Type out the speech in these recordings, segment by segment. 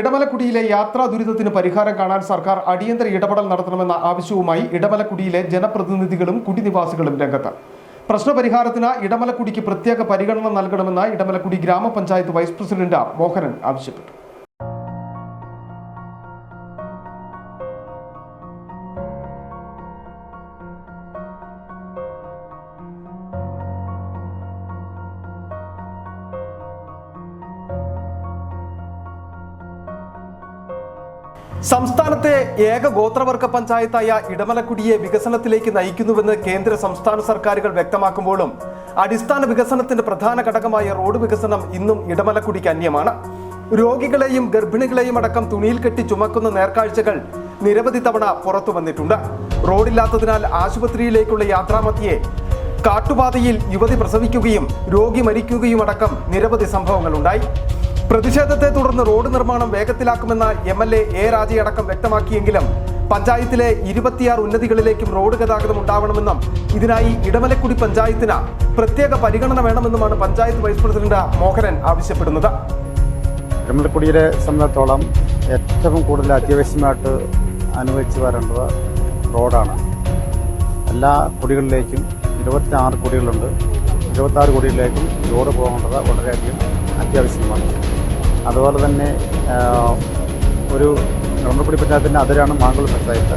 ഇടമലക്കുടിയിലെ യാത്രാ ദുരിതത്തിന് പരിഹാരം കാണാൻ സർക്കാർ അടിയന്തര ഇടപെടൽ നടത്തണമെന്ന ആവശ്യവുമായി ഇടമലക്കുടിയിലെ ജനപ്രതിനിധികളും കുടിനിവാസികളും രംഗത്ത്. പ്രശ്നപരിഹാരത്തിന് ഇടമലക്കുടിക്ക് പ്രത്യേക പരിഗണന നൽകണമെന്ന് ഇടമലക്കുടി ഗ്രാമപഞ്ചായത്ത് വൈസ് പ്രസിഡന്റ് മോഹനൻ ആവശ്യപ്പെട്ടു. സംസ്ഥാനത്തെ ഏക ഗോത്രവർഗ പഞ്ചായത്തായ ഇടമലക്കുടിയെ വികസനത്തിലേക്ക് നയിക്കുന്നുവെന്ന് കേന്ദ്ര സംസ്ഥാന സർക്കാരുകൾ വ്യക്തമാക്കുമ്പോഴും അടിസ്ഥാന വികസനത്തിന്റെ പ്രധാന ഘടകമായ റോഡ് വികസനം ഇന്നും ഇടമലക്കുടിക്ക് അന്യമാണ്. രോഗികളെയും ഗർഭിണികളെയും അടക്കം തുണിയിൽ കെട്ടി ചുമക്കുന്ന നേർക്കാഴ്ചകൾ നിരവധി തവണ പുറത്തു വന്നിട്ടുണ്ട്. റോഡില്ലാത്തതിനാൽ ആശുപത്രിയിലേക്കുള്ള യാത്രാമധ്യയെ കാട്ടുപാതയിൽ യുവതി പ്രസവിക്കുകയും രോഗി മരിക്കുകയും അടക്കം നിരവധി സംഭവങ്ങളുണ്ടായി. പ്രതിഷേധത്തെ തുടർന്ന് റോഡ് നിർമ്മാണം വേഗത്തിലാക്കുമെന്ന എം എൽ എ എ രാജയടക്കം വ്യക്തമാക്കിയെങ്കിലും പഞ്ചായത്തിലെ ഇരുപത്തിയാറ് ഉന്നതികളിലേക്കും റോഡ് ഗതാഗതം ഉണ്ടാവണമെന്നും ഇതിനായി ഇടമലക്കുടി പഞ്ചായത്തിന് പ്രത്യേക പരിഗണന വേണമെന്നുമാണ് പഞ്ചായത്ത് വൈസ് പ്രസിഡന്റ് മോഹനൻ ആവശ്യപ്പെടുന്നത്. ഇടമലക്കുടിയെ സംബന്ധിച്ചോളം ഏറ്റവും കൂടുതൽ അത്യാവശ്യമായിട്ട് അനുവദിച്ചു വരേണ്ടത് റോഡാണ്. എല്ലാ കുടികളിലേക്കും ഇരുപത്തി ആറ് കുടികളുണ്ട്. ഇരുപത്താറ് കുടികളിലേക്കും റോഡ് പോകേണ്ടത് വളരെയധികം അത്യാവശ്യമാണ്. അതുപോലെ തന്നെ ഒരു ഇടമലക്കുടി പഞ്ചായത്തിന്റെ അതിരാണ് മാങ്കുളം പഞ്ചായത്ത്.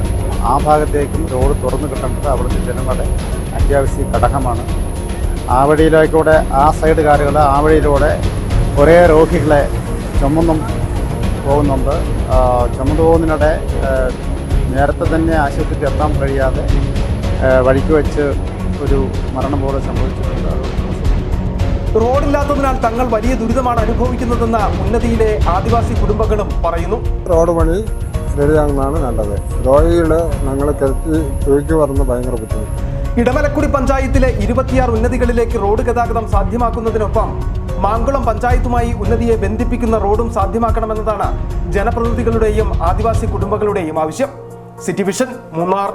ആ ഭാഗത്തേക്കും റോഡ് തുറന്നു കിട്ടേണ്ടത് അവിടുത്തെ ജനങ്ങളുടെ അത്യാവശ്യ ഘടകമാണ്. ആ വഴിയിലേക്കൂടെ ആ സൈഡ് കാറുകൾ ആ വഴിയിലൂടെ കുറേ രോഗികളെ ചുമന്നും പോകുന്നുണ്ട്. ചുമന്നു പോകുന്നതിനിടെ നേരത്തെ തന്നെ ആശുപത്രിക്ക് എത്താൻ കഴിയാതെ വഴിക്ക് വെച്ച് ഒരു മരണം പോലെ സംഭവിച്ചിട്ടുണ്ട്. റോഡില്ലാത്തതിനാൽ തങ്ങൾ വലിയ ദുരിതമാണ് അനുഭവിക്കുന്നതെന്ന് ഉന്നതിയിലെ ആദിവാസി കുടുംബങ്ങളും പറയുന്നു. റോഡ് പണി ാണ് നല്ലത്. രോഗികൾ ഞങ്ങൾ കിടത്തി തൂക്കി പറഞ്ഞ് ഭയങ്കര ബുദ്ധിമുട്ട്. ഇടമലക്കുടി പഞ്ചായത്തിലെ ഇരുപത്തിയാറ് ഉന്നതികളിലേക്ക് റോഡ് ഗതാഗതം സാധ്യമാക്കുന്നതിനൊപ്പം മാങ്കുളം പഞ്ചായത്തുമായി ഉന്നതിയെ ബന്ധിപ്പിക്കുന്ന റോഡും സാധ്യമാക്കണമെന്നതാണ് ജനപ്രതിനിധികളുടെയും ആദിവാസി കുടുംബങ്ങളുടെയും ആവശ്യം. City vision Munnar.